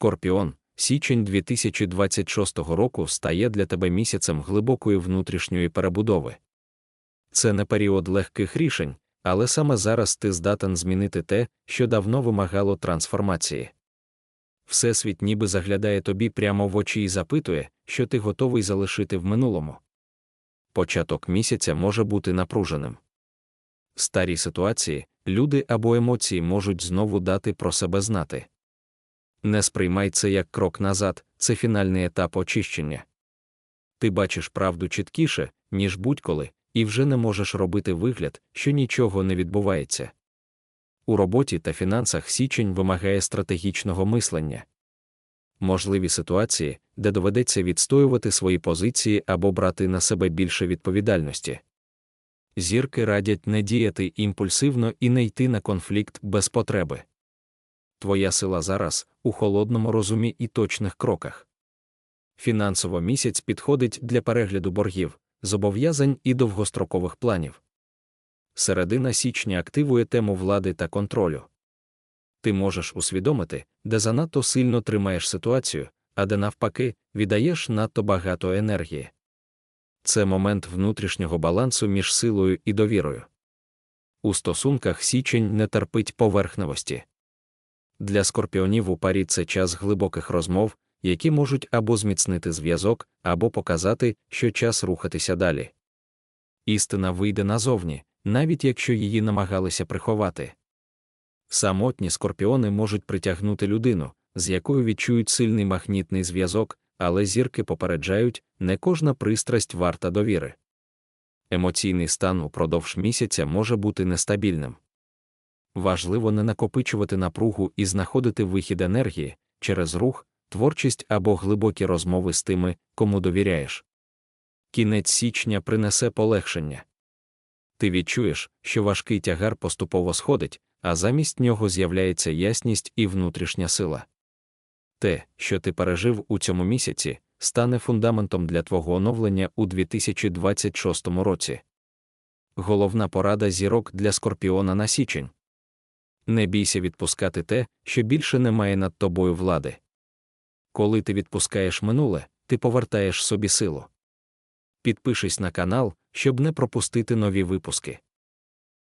Скорпіон, січень 2026 року стає для тебе місяцем глибокої внутрішньої перебудови. Це не період легких рішень, але саме зараз ти здатен змінити те, що давно вимагало трансформації. Всесвіт ніби заглядає тобі прямо в очі і запитує, що ти готовий залишити в минулому. Початок місяця може бути напруженим. Старі ситуації, люди або емоції можуть знову дати про себе знати. Не сприймай це як крок назад, це фінальний етап очищення. Ти бачиш правду чіткіше, ніж будь-коли, і вже не можеш робити вигляд, що нічого не відбувається. У роботі та фінансах січень вимагає стратегічного мислення. Можливі ситуації, де доведеться відстоювати свої позиції або брати на себе більше відповідальності. Зірки радять не діяти імпульсивно і не йти на конфлікт без потреби. Твоя сила зараз у холодному розумі і точних кроках. Фінансово місяць підходить для перегляду боргів, зобов'язань і довгострокових планів. Середина січня активує тему влади та контролю. Ти можеш усвідомити, де занадто сильно тримаєш ситуацію, а де навпаки віддаєш надто багато енергії. Це момент внутрішнього балансу між силою і довірою. У стосунках січень не терпить поверхневості. Для скорпіонів у парі це час глибоких розмов, які можуть або зміцнити зв'язок, або показати, що час рухатися далі. Істина вийде назовні, навіть якщо її намагалися приховати. Самотні скорпіони можуть притягнути людину, з якою відчують сильний магнітний зв'язок, але зірки попереджають, не кожна пристрасть варта довіри. Емоційний стан упродовж місяця може бути нестабільним. Важливо не накопичувати напругу і знаходити вихід енергії через рух, творчість або глибокі розмови з тими, кому довіряєш. Кінець січня принесе полегшення. Ти відчуєш, що важкий тягар поступово сходить, а замість нього з'являється ясність і внутрішня сила. Те, що ти пережив у цьому місяці, стане фундаментом для твого оновлення у 2026 році. Головна порада зірок для скорпіона на січень. Не бійся відпускати те, що більше не має над тобою влади. Коли ти відпускаєш минуле, ти повертаєш собі силу. Підпишись на канал, щоб не пропустити нові випуски.